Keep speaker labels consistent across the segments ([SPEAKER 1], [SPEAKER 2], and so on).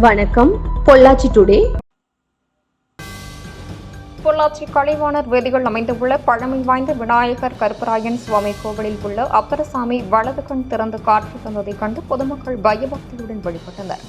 [SPEAKER 1] வணக்கம். பொள்ளாச்சி டுடே.
[SPEAKER 2] பொள்ளாச்சி கலைவாணர் வேதிகள் அமைந்துள்ள பழமை வாய்ந்த விநாயகர் கருப்பராயன் சுவாமி கோவிலில் உள்ள அப்பரசாமி வலது கண் திறந்து காற்று தந்ததைக் கண்டு பொதுமக்கள் பயபக்தியுடன் வழிபட்டனர்.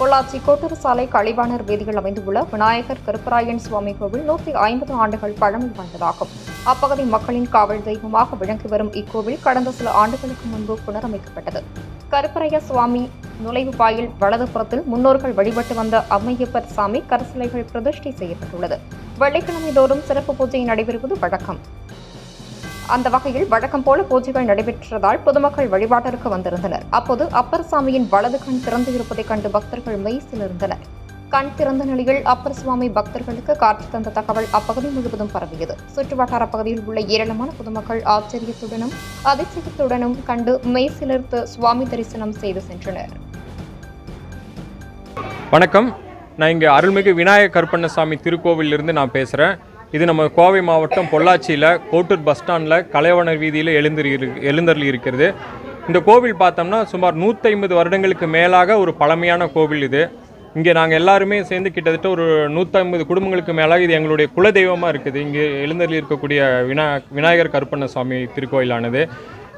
[SPEAKER 2] பொள்ளாச்சி கோட்டூர் சாலை கழிவாணர் வீதியில் அமைந்துள்ள விநாயகர் கருப்பராயன் சுவாமி கோவில் நூற்றி ஐம்பது ஆண்டுகள் பழமை வாய்ந்ததாகும். அப்பகுதி மக்களின் காவல் தெய்வமாக விளங்கி வரும் இக்கோவில் கடந்த சில ஆண்டுகளுக்கு முன்பு புனரமைக்கப்பட்டது. கருப்பரைய சுவாமி நுழைவு வாயில் வலதுபுறத்தில் முன்னோர்கள் வழிபட்டு வந்த அம்மையப்பர் சாமி கரசிலைகள் பிரதிஷ்டை செய்யப்பட்டுள்ளது. வெள்ளிக்கிழமை தோறும் சிறப்பு பூஜை நடைபெறுவது வழக்கம். அந்த வகையில் வழக்கம் போல பூஜைகள் நடைபெற்றதால் பொதுமக்கள் வழிபாட்டிற்கு வந்திருந்தனர். அப்போது அப்பர் சாமியின் வலது கண் திறந்து இருப்பதைக் கண்டு பக்தர்கள் மெய்சிலிருந்தனர். கண் திறந்த நிலையில் அப்பர் சுவாமி பக்தர்களுக்கு காட்சி தந்த தகவல் அப்பகுதி முழுவதும் பரவியது. சுற்றுவட்டார பகுதியில் உள்ள ஏராளமான பொதுமக்கள் ஆச்சரியத்துடனும் அதிசயத்துடனும் கண்டு மெய்சிலிர்த்து சுவாமி தரிசனம் செய்து சென்றனர்.
[SPEAKER 3] வணக்கம். நான் இங்கே அருள்மிகு விநாயகர் கருப்பண்ணசாமி திருக்கோவிலிருந்து நான் பேசுகிறேன் இது நம்ம கோவை மாவட்டம் பொள்ளாச்சியில் கோட்டூர் பஸ் ஸ்டாண்டில் கலைவனர் வீதியில் எழுந்தறி எழுந்தருளி இருக்கிறது இந்த கோவில் பார்த்தோம்னா சுமார் 150 வருடங்களுக்கு மேலாக ஒரு பழமையான கோவில் இது. இங்கே நாங்கள் எல்லாருமே சேர்ந்து கிட்டத்தட்ட ஒரு நூற்றம்பது குடும்பங்களுக்கு மேலாக இது எங்களுடைய குலதெய்வமாக இருக்குது. இங்கே எழுந்தருளி இருக்கக்கூடிய வினா விநாயகர் கருப்பண்ணசாமி திருக்கோயிலானது.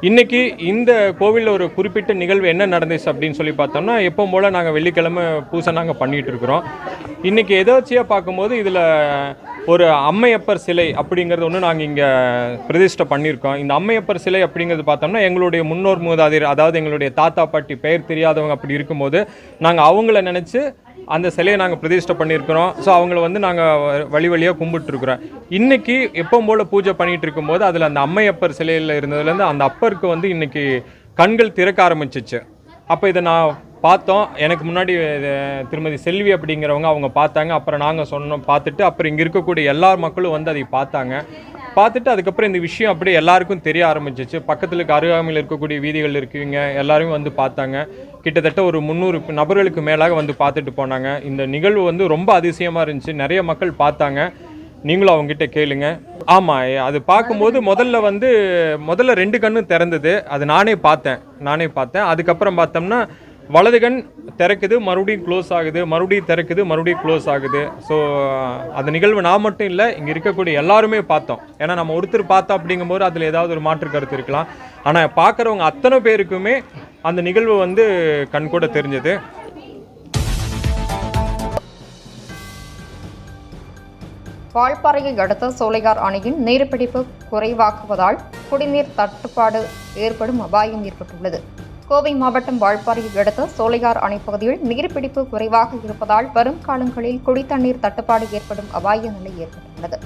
[SPEAKER 3] இன்றைக்கி இந்த கோவிலில் ஒரு குறிப்பிட்ட நிகழ்வு என்ன நடந்துச்சு அப்படின்னு சொல்லி பார்த்தோம்னா எப்போ போல் நாங்கள் வெள்ளிக்கிழமை பூசை நாங்கள் பண்ணிகிட்டு இருக்கிறோம். இன்றைக்கி எதாச்சியாக பார்க்கும்போது இதில் ஒரு அம்மையப்பர் சிலை அப்படிங்கிறது ஒன்று நாங்கள் இங்கே பிரதிஷ்டை பண்ணியிருக்கோம். இந்த அம்மையப்பர் சிலை அப்படிங்கிறது பார்த்தோம்னா எங்களுடைய முன்னோர் மூதாதையர் அதாவது எங்களுடைய தாத்தா பாட்டி பெயர் தெரியாதவங்க அப்படி இருக்கும்போது நாங்கள் அவங்கள நினச்சி அந்த சிலையை நாங்கள் பிரதிஷ்டை பண்ணியிருக்கிறோம். ஸோ அவங்கள வந்து நாங்கள் வழி வழியாக கும்பிட்டுருக்குறோம். இன்றைக்கி எப்போ போல் பூஜை பண்ணிகிட்டு இருக்கும்போது அதில் அந்த அம்மையப்பர் சிலையில் இருந்ததுலேருந்து அந்த அப்பருக்கு வந்து இன்றைக்கி கண்கள் திறக்க ஆரம்பிச்சிச்சு. அப்போ இதை நான் பார்த்தோம். எனக்கு முன்னாடி திருமதி செல்வி அப்படிங்கிறவங்க அவங்க பார்த்தாங்க. அப்புறம் நாங்கள் சொன்னோம் பார்த்துட்டு அப்புறம் இங்கே இருக்கக்கூடிய எல்லா மக்களும் வந்து அதை பார்த்தாங்க. பார்த்துட்டு அதுக்கப்புறம் இந்த விஷயம் அப்படியே எல்லாருக்கும் தெரிய ஆரம்பிச்சிச்சு. பக்கத்தில் இருக்க அருகாமையில் இருக்கக்கூடிய வீதிகள் இருக்குவீங்க எல்லாருமே வந்து பார்த்தாங்க. கிட்டத்தட்ட ஒரு முந்நூறு நபர்களுக்கு மேலாக வந்து பார்த்துட்டு போனாங்க. இந்த நிகழ்வு வந்து ரொம்ப அதிசயமாக இருந்துச்சு. நிறைய மக்கள் பார்த்தாங்க. நீங்களும் அவங்ககிட்ட கேளுங்க. ஆமாம் அது பார்க்கும்போது முதல்ல வந்து முதல்ல ரெண்டு கண்ணும் திறந்தது. அது நானே பார்த்தேன். நானே பார்த்தேன். அதுக்கப்புறம் பார்த்தோம்னா வலதுகண் திறக்குது மறுபடியும் க்ளோஸ் ஆகுது மறுபடியும் திறக்குது மறுபடியும் க்ளோஸ் ஆகுது. ஸோ அந்த நிகழ்வு நான் மட்டும் இல்லை இங்கே இருக்கக்கூடிய எல்லாருமே பார்த்தோம். ஏன்னா நம்ம ஒருத்தர் பார்த்தோம் அப்படிங்கும்போது அதில் ஏதாவது ஒரு மாற்று கருத்து இருக்கலாம். ஆனால் பார்க்குறவங்க அத்தனை பேருக்குமே அந்த நிகழ்வு வந்து கண் கூட தெரிஞ்சது.
[SPEAKER 2] வால்பாறையை அடுத்த சோலையார் அணையின் நீர்பிடிப்பு குறைவாக்குவதால் குடிநீர் தட்டுப்பாடு ஏற்படும் அபாயம் ஏற்பட்டுள்ளது. கோவை மாவட்டம் வால்பாறையை அடுத்த சோலையார் அணை பகுதியில் நீர்பிடிப்பு குறைவாக இருப்பதால் வரும் காலங்களில் குடித்தண்ணீர் தட்டுப்பாடு ஏற்படும் அபாய நிலை ஏற்பட்டுள்ளது.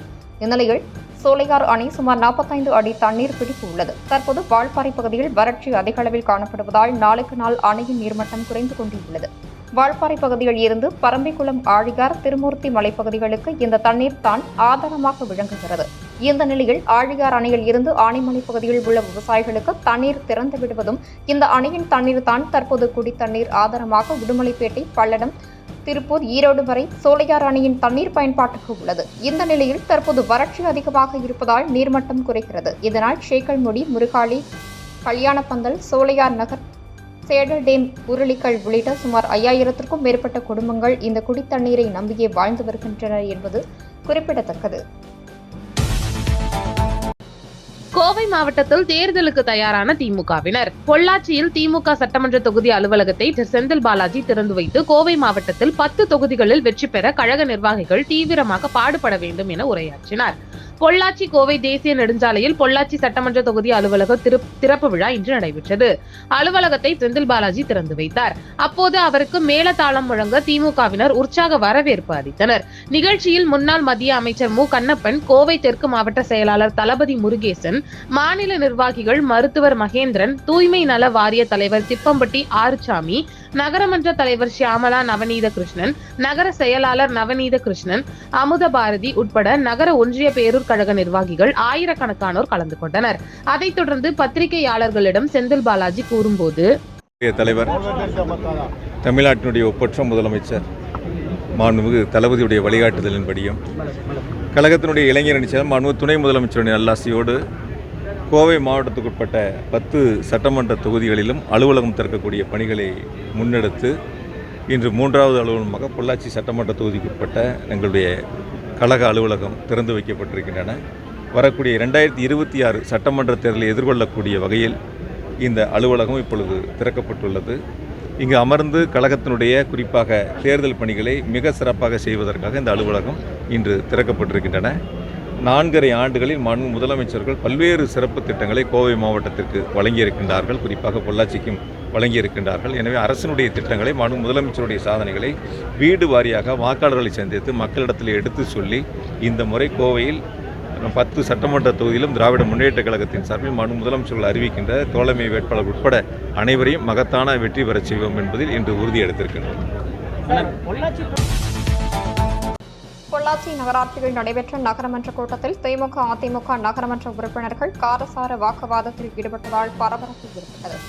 [SPEAKER 2] இந்நிலையில் சோலையார் அணை சுமார் 45 அடி தண்ணீர் பிடிப்பு உள்ளது. தற்போது வால்பாறை பகுதியில் வறட்சி அதிக அளவில் காணப்படுவதால் நாளுக்கு நாள் அணையின் நீர்மட்டம் குறைந்து கொண்டுள்ளது வாழ்பாறை வால்பாறை பகுதியில் இருந்து பரம்பிக்குளம் ஆழிகார் திருமூர்த்தி மலைப்பகுதிகளுக்கு இந்த தண்ணீர் தான் ஆதாரமாக விளங்குகிறது. இந்த நிலையில் ஆழியார் அணையில் இருந்து ஆனைமலை பகுதியில் உள்ள விவசாயிகளுக்கு தண்ணீர் திறந்து விடுவதும் இந்த அணையின் தண்ணீர் தான் தற்போது குடித்தண்ணீர் ஆதாரமாக உடுமலைப்பேட்டை பல்லடம் திருப்பூர் ஈரோடு வரை சோலையார் அணையின் தண்ணீர் பயன்பாட்டுக்கு உள்ளது. இந்த நிலையில் தற்போது வறட்சி அதிகமாக இருப்பதால் நீர்மட்டம் குறைகிறது. இதனால் சேக்கல்முடி முருகாளி கல்யாணப்பந்தல் சோலையார் நகர் சேடல் டேம் உருளிக்கல் உள்ளிட்ட சுமார் ஐயாயிரத்திற்கும் மேற்பட்ட குடும்பங்கள் இந்த குடித்தண்ணீரை நம்பியே வாழ்ந்து வருகின்றனர் என்பது குறிப்பிடத்தக்கது.
[SPEAKER 4] கோவை மாவட்டத்தில் தேர்தலுக்கு தயாரான திமுகவினர். பொள்ளாச்சியில் திமுக சட்டமன்ற தொகுதி அலுவலகத்தை செந்தில் பாலாஜி திறந்து வைத்து கோவை மாவட்டத்தில் பத்து தொகுதிகளில் வெற்றி பெற கழக நிர்வாகிகள் தீவிரமாக பாடுபட வேண்டும் என உரையாற்றினார். பொள்ளாச்சி கோவை தேசிய நெடுஞ்சாலையில் பொள்ளாச்சி சட்டமன்ற தொகுதி அலுவலக திரு- திறப்பு விழா இன்று நடைபெற்றது. அலுவலகத்தை செந்தில் பாலாஜி திறந்து வைத்தார். அப்போது அவருக்கு மேலதாளம் முழங்க திமுகவினர் உற்சாக வரவேற்பு அளித்தனர். நிகழ்ச்சியில் முன்னாள் மத்திய அமைச்சர் மு. கண்ணப்பன் கோவை தெற்கு மாவட்ட செயலாளர் தளபதி முருகேசன் மாநில நிர்வாகிகள் மருத்துவர் மகேந்திரன் தூய்மை நல வாரிய தலைவர் திப்பம்பட்டி ஆறுசாமி நகரமன்ற தலைவர் ஷியாமலா நவநீத கிருஷ்ணன் நகர செயலாளர் நவநீத கிருஷ்ணன் அமுத பாரதி உட்பட நகர ஒன்றிய பேரூர் கழக நிர்வாகிகள் ஆயிரக்கணக்கானோர் கலந்து கொண்டனர். அதைத் தொடர்ந்து பத்திரிகையாளர்களிடம் செந்தில் பாலாஜி கூறும்போது
[SPEAKER 5] தலைவர் தமிழ்நாட்டினுடைய ஒப்பற்ற முதலமைச்சர் மாண்புமிகு தளபதியுடைய வழிகாட்டுதலின்படியும் கழகத்தினுடைய இளைஞர் செயலர் மாண்புமிகு துணை முதலமைச்சருடைய நல்லாசியோடு கோவை மாவட்டத்துக்குட்பட்ட பத்து சட்டமன்ற தொகுதிகளிலும் அலுவலகம் திறக்கக்கூடிய பணிகளை முன்னெடுத்து இன்று மூன்றாவது அலுவலகமாக பொள்ளாச்சி சட்டமன்ற தொகுதிக்குட்பட்ட எங்களுடைய கழக அலுவலகம் திறந்து வைக்கப்பட்டிருக்கின்றன. வரக்கூடிய ரெண்டாயிரத்தி இருபத்தி ஆறு சட்டமன்ற தேர்தலை எதிர்கொள்ளக்கூடிய வகையில் இந்த அலுவலகம் இப்பொழுது திறக்கப்பட்டுள்ளது. இங்கு அமர்ந்து கழகத்தினுடைய குறிப்பாக தேர்தல் பணிகளை மிக சிறப்பாக செய்வதற்காக இந்த அலுவலகம் இன்று திறக்கப்பட்டிருக்கின்றன. நான்கரை ஆண்டுகளில் மாண்பு முதலமைச்சர்கள் பல்வேறு சிறப்பு திட்டங்களை கோவை மாவட்டத்திற்கு வழங்கியிருக்கின்றார்கள். குறிப்பாக பொள்ளாச்சிக்கும் வழங்கியிருக்கின்றார்கள். எனவே அரசினுடைய திட்டங்களை மாண்பு முதலமைச்சருடைய சாதனைகளை வீடு வாரியாக வாக்காளர்களை சந்தித்து மக்களிடத்தில் எடுத்து சொல்லி இந்த முறை கோவையில் பத்து சட்டமன்ற தொகுதியிலும் திராவிட முன்னேற்ற கழகத்தின் சார்பில் மாண்பு முதலமைச்சர்கள் அறிவிக்கின்ற தோழமை வேட்பாளர் உட்பட அனைவரையும் மகத்தான வெற்றி பெறச் செய்வோம் என்பதில் இன்று உறுதி எடுத்திருக்கின்றோம்
[SPEAKER 2] பொள்ளாச்சி நகராட்சியில் நடைபெற்ற நகரமன்ற கூட்டத்தில் திமுக அதிமுக நகரமன்ற உறுப்பினர்கள் காரசார வாக்குவாதத்தில் ஈடுபட்டதால் பரபரப்பு ஏற்பட்டது.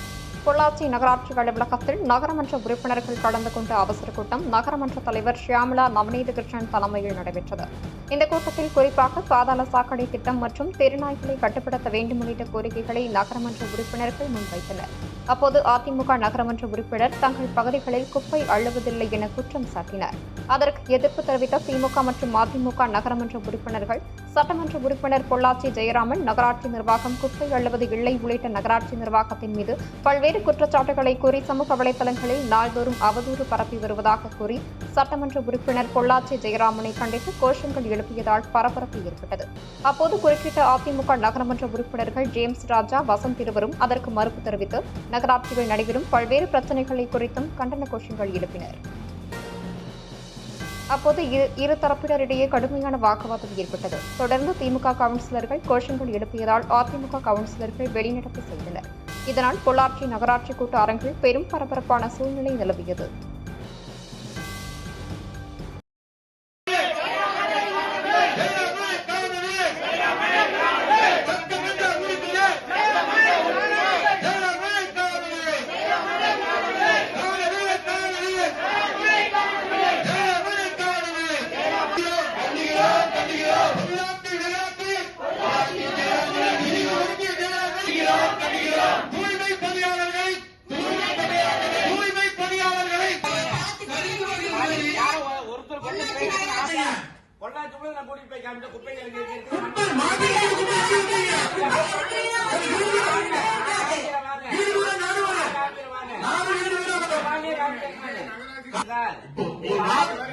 [SPEAKER 2] பொள்ளாச்சி நகராட்சி அலுவலகத்தில் நகரமன்ற உறுப்பினர்கள் கலந்து கொண்ட அவசர கூட்டம் நகரமன்ற தலைவர் ஷியாமலா நவநீத கிருஷ்ணன் தலைமையில் நடைபெற்றது. இந்த கூட்டத்தில் குறிப்பாக பாதாள சாக்கடை திட்டம் மற்றும் தெருநாய்களை கட்டுப்படுத்த வேண்டும் உள்ளிட்ட கோரிக்கைகளை நகரமன்ற உறுப்பினர்கள் முன்வைத்தனர். அப்போது அதிமுக நகரமன்ற உறுப்பினர் தங்கள் பகுதிகளில் குப்பை அள்ளுவதில்லை என குற்றம் சாட்டினார். அதற்கு எதிர்ப்பு தெரிவித்த திமுக மற்றும் அதிமுக நகரமன்ற உறுப்பினர்கள் சட்டமன்ற உறுப்பினர் பொள்ளாச்சி ஜெயராமன் நகராட்சி நிர்வாகம் குப்பை அள்ளுவது இல்லை உள்ளிட்ட நகராட்சி நிர்வாகத்தின் மீது பல்வேறு குற்றச்சாட்டுகளை கூறி சமூக வலைதளங்களில் நாள்தோறும் அவதூறு பரப்பி வருவதாக கூறி சட்டமன்ற உறுப்பினர் பொள்ளாச்சி ஜெயராமனை கண்டித்து கோஷங்கள் எழுப்பியதால் பரபரப்பு ஏற்பட்டது. அப்போது குறுக்கிட்ட அதிமுக நகரமன்ற உறுப்பினர்கள் ஜேம்ஸ் ராஜா வசந்த் இருவரும் அதற்கு மறுப்பு தெரிவித்து நகராட்சிகள் நடைபெறும் பல்வேறு பிரச்சனைகளை குறித்தும் கண்டன கோஷங்கள் எழுப்பினர். அப்போது இரு இரு தரப்பினரிடையே கடுமையான வாக்குவாதம் ஏற்பட்டது. தொடர்ந்து திமுக கவுன்சிலர்கள் கோஷங்கள் எழுப்பியதால் அதிமுக கவுன்சிலர்கள் வெளிநடப்பு செய்தனர். இதனால் பொள்ளாச்சி நகராட்சி கூட்ட அரங்கில் பெரும் பரபரப்பான சூழ்நிலை நிலவியது.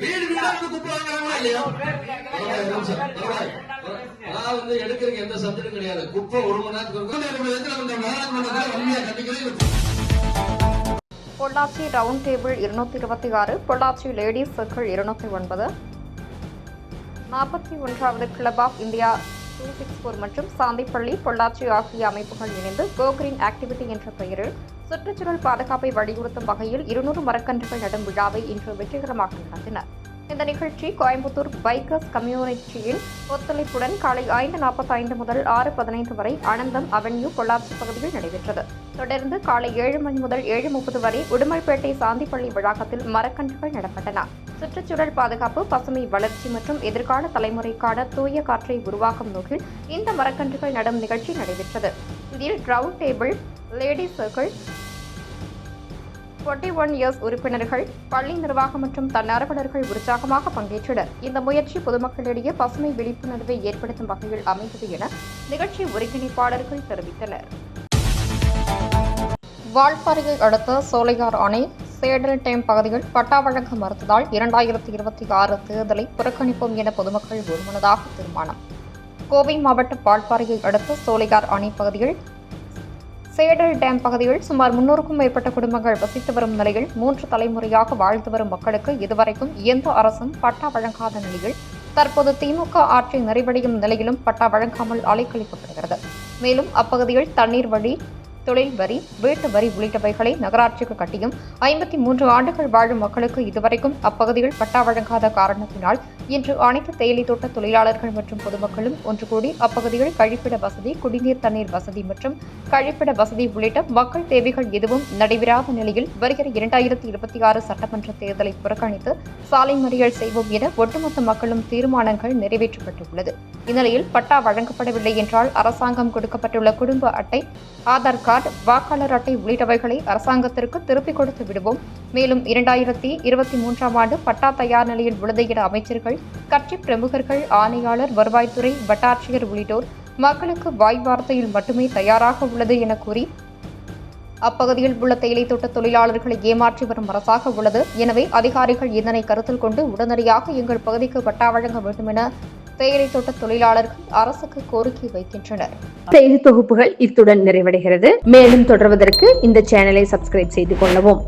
[SPEAKER 6] வீடு வீடா இருந்து குப்பை வாங்குறாங்களா இல்லையா
[SPEAKER 7] அதாவது வந்து எடுக்கிறதுக்கு எந்த சப்ஜெக்டும் கிடையாது குப்பை ஒரு மணி நேரத்துக்கு இருக்கும்.
[SPEAKER 6] இந்த நாடாளுமன்றத்தில் வன்மையா கண்டிக்கிறேன்
[SPEAKER 2] பொள்ளாச்சி ரவுண்ட் டேபிள் இருநூத்தி இருபத்தி ஆறு பொள்ளாச்சி லேடிஸ் சர்க்கிள் இருநூத்தி ஒன்பது நாற்பத்தி ஒன்றாவது club of India two six four மற்றும் சாந்திப்பள்ளி பொள்ளாச்சி ஆகிய அமைப்புகள் இணைந்து கோக்ரீன் ஆக்டிவிட்டி என்ற பெயரில் சுற்றுச்சூழல் பாதுகாப்பை வலியுறுத்தும் வகையில் இருநூறு மரக்கன்றுகள் நடும் விழாவை இன்று வெற்றிகரமாக நடத்தினர். இந்த நிகழ்ச்சி கோயம்புத்தூர் பைக்கர்ஸ் கம்யூனிட்டியின் ஒத்துழைப்புடன் காலை ஐந்து நாற்பத்தைந்து முதல் ஆறு பதினைந்து வரை ஆனந்தம் அவென்யூ பொள்ளாச்சி பகுதியில் நடைபெற்றது. தொடர்ந்து காலை ஏழு மணி முதல் ஏழு முப்பது வரை உடுமல்பேட்டை சாந்திப்பள்ளி வளாகத்தில் மரக்கன்றுகள் நடப்பட்டன. சுற்றுச்சூழல் பாதுகாப்பு பசுமை வளர்ச்சி மற்றும் எதிர்கால தலைமுறைக்கான தூய காற்றை உருவாக்கும் நோக்கில் இந்த மரக்கன்றுகள் நடும் நிகழ்ச்சி நடைபெற்றது. இதில் round table lady circle 41 one years உறுப்பினர்கள் பள்ளி நிர்வாகம் மற்றும் தன்னார்வலர்கள் உற்சாகமாக பங்கேற்றனர். இந்த முயற்சி பொதுமக்களிடையே பசுமை விழிப்புணர்வை ஏற்படுத்தும் வகையில் அமைந்தது என நிகழ்ச்சி ஒருங்கிணைப்பாளர்கள் தெரிவித்தனர். வால்பாறையை அடுத்த சோலையார் அணை சேடல் டேம் பகுதியில் பட்டா வழங்க மறுத்ததால் இரண்டாயிரத்தி இருபத்தி ஆறு தேர்தலை புறக்கணிப்போம் என பொதுமக்கள் ஒருமனதாக தீர்மானம். கோவை மாவட்ட வால்பாறையை அடுத்த சோலையார் அணை பகுதியில் சேடல் டேம் பகுதியில் சுமார் முன்னூறுக்கும் மேற்பட்ட குடும்பங்கள் வசித்து வரும் நிலையில் மூன்று தலைமுறையாக வாழ்ந்து வரும் மக்களுக்கு இதுவரைக்கும் எந்த அரசும் பட்டா வழங்காத நிலையில் தற்போது திமுக ஆட்சி நிறைவடையும் நிலையிலும் பட்டா வழங்காமல் அலைக்கழிக்கப்படுகிறது. மேலும் அப்பகுதியில் தண்ணீர் வழி தொழில் வரி வீட்டு வரி உள்ளிட்டவைகளை நகராட்சிக்கு கட்டியும் ஐம்பத்தி மூன்று ஆண்டுகள் வாழும் மக்களுக்கு இதுவரைக்கும் அப்பகுதியில் பட்டா வழங்காத காரணத்தினால் இன்று அனைத்து தேயிலை தோட்ட தொழிலாளர்கள் மற்றும் பொதுமக்களும் ஒன்று கூடி அப்பகுதியில் கழிப்பிட வசதி குடிநீர் தண்ணீர் வசதி மற்றும் கழிப்பிட வசதி உள்ளிட்ட மக்கள் தேவைகள் எதுவும் நடைபெறாத நிலையில் வருகிற இரண்டாயிரத்தி இருபத்தி ஆறு சட்டமன்ற தேர்தலை புறக்கணித்து சாலை மறியல் செய்வோம் என ஒட்டுமொத்த மக்களும் தீர்மானங்கள் நிறைவேற்றப்பட்டுள்ளது. இந்நிலையில் பட்டா வழங்கப்படவில்லை என்றால் அரசாங்கம் கொடுக்கப்பட்டுள்ள குடும்ப அட்டை ஆதார் கார்டு வாக்காளர் அட்டை உள்ளிட்டவைகளை அரசாங்கத்திற்கு திருப்பிக் கொடுத்து விடுவோம். மேலும் இரண்டாயிரத்தி இருபத்தி மூன்றாம் ஆண்டு பட்டா தயார் நிலையில் உள்ளது என அமைச்சர்கள் கட்சி பிரமுகர்கள் ஆணையாளர் வருவாய்த்துறை வட்டாட்சியர் உள்ளிட்டோர் மக்களுக்கு வாய் வார்த்தையில் மட்டுமே தயாராக உள்ளது என கூறி அப்பகுதியில் உள்ள தேயிலை தோட்ட தொழிலாளர்களை ஏமாற்றி வரும் அரசாக உள்ளது. எனவே அதிகாரிகள் இதனை கருத்தில் கொண்டு உடனடியாக எங்கள் பகுதிக்கு பட்டா வழங்க வேண்டும் என தேயிலை தோட்ட தொழிலாளர்கள் அரசுக்கு கோரிக்கை வைக்கின்றனர்.
[SPEAKER 1] செய்தி தொகுப்புகள் இத்துடன் நிறைவடைகிறது. மேலும் தொடர்வதற்கு இந்த சேனலை சப்ஸ்கிரைப் செய்து கொள்ளவும்.